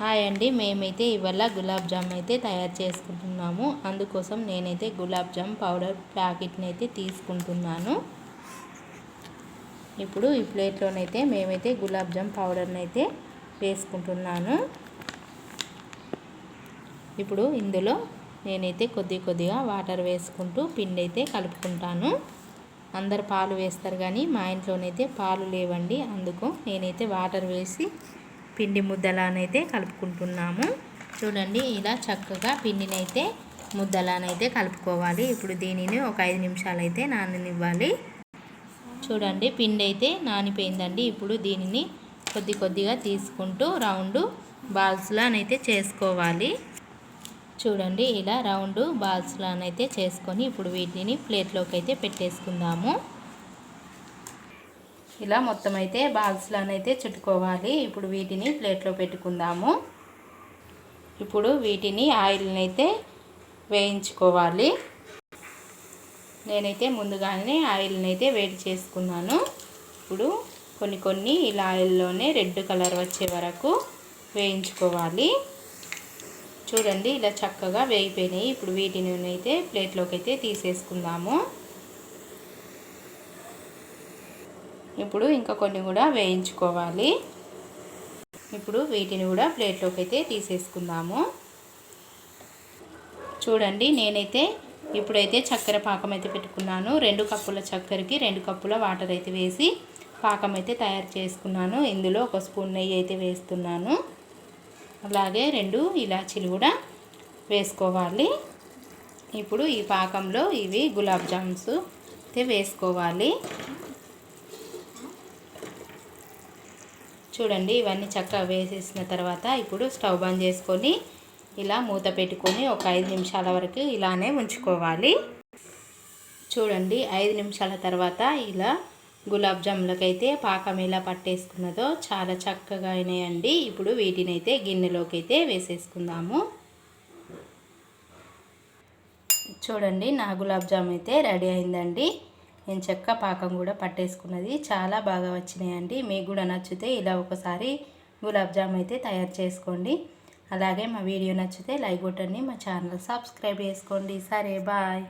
Hi అండి మేమైతే ఇవాళ గులాబ్ జామ్ అయితే తయారు చేసుకుంటున్నాము. అందుకోసం నేనైతే గులాబ్ జామ్ పౌడర్ ప్యాకెట్ని అయితే తీసుకుంటున్నాను. ఇప్పుడు ఈ ప్లేట్లోనైతే మేమైతే గులాబ్ జామ్ పౌడర్ని అయితే వేసుకుంటున్నాను. ఇప్పుడు ఇందులో నేనైతే కొద్ది కొద్దిగా వాటర్ వేసుకుంటూ పిండి అయితే కలుపుకుంటాను. అందరు పాలు వేస్తారు కానీ మా ఇంట్లోనైతే పాలు లేవండి అందుకు నేనైతే వాటర్ వేసి పిండి ముద్దలానైతే కలుపుకుంటున్నాము. చూడండి ఇలా చక్కగా పిండినైతే ముద్దలానైతే కలుపుకోవాలి. ఇప్పుడు దీనిని ఒక ఐదు నిమిషాలు అయితే నాననివ్వాలి. చూడండి పిండి అయితే నానిపోయిందండి. ఇప్పుడు దీనిని కొద్ది కొద్దిగా తీసుకుంటూ రౌండ్ బాల్స్లానైతే చేసుకోవాలి. చూడండి ఇలా రౌండ్ బాల్స్లానైతే చేసుకొని ఇప్పుడు వీటిని ప్లేట్లోకి అయితే పెట్టేసుకుందాము. ఇలా మొత్తం అయితే బాల్స్లోనైతే చుట్టుకోవాలి. ఇప్పుడు వీటిని ప్లేట్లో పెట్టుకుందాము. ఇప్పుడు వీటిని ఆయిల్ని అయితే వేయించుకోవాలి. నేనైతే ముందుగానే ఆయిల్ని అయితే వేడి చేసుకున్నాను. ఇప్పుడు కొన్ని కొన్ని ఇలా ఆయిల్లోనే రెడ్ కలర్ వచ్చే వరకు వేయించుకోవాలి. చూడండి ఇలా చక్కగా వేగిపోయినాయి. ఇప్పుడు వీటిని అయితే ప్లేట్లోకి అయితే తీసేసుకుందాము. ఇప్పుడు ఇంకా కొన్ని కూడా వేయించుకోవాలి. ఇప్పుడు వీటిని కూడా ప్లేట్లోకి అయితే తీసేసుకుందాము. చూడండి నేనైతే ఇప్పుడైతే చక్కెర పాకం అయితే పెట్టుకున్నాను. రెండు కప్పుల చక్కెరకి రెండు కప్పుల వాటర్ అయితే వేసి పాకం అయితే తయారు చేసుకున్నాను. ఇందులో ఒక స్పూన్ నెయ్యి అయితే వేస్తున్నాను. అలాగే రెండు ఇలాచీలు కూడా వేసుకోవాలి. ఇప్పుడు ఈ పాకంలో ఇవి గులాబ్ జామ్స్ అయితే వేసుకోవాలి. చూడండి ఇవన్నీ చక్కగా వేసేసిన తర్వాత ఇప్పుడు స్టవ్ బంద్ చేసుకొని ఇలా మూత పెట్టుకొని ఒక ఐదు నిమిషాల వరకు ఇలానే ఉంచుకోవాలి. చూడండి ఐదు నిమిషాల తర్వాత ఇలా గులాబ్ జాములకైతే పాకం ఎలా పట్టేసుకున్నదో చాలా చక్కగా అయినాయండి. ఇప్పుడు వీటిని అయితే గిన్నెలోకి అయితే వేసేసుకుందాము. చూడండి నా గులాబ్ జామ్ అయితే రెడీ అయిందండి. నేను చెక్క పాకం కూడా పట్టేసుకున్నది. చాలా బాగా వచ్చినాయండి. మీకు కూడా నచ్చితే ఇలా ఒకసారి గులాబ్ జామ్ అయితే తయారు చేసుకోండి. అలాగే మా వీడియో నచ్చితే లైక్ కొట్టండి మా ఛానల్ సబ్స్క్రైబ్ చేసుకోండి. సరే బాయ్.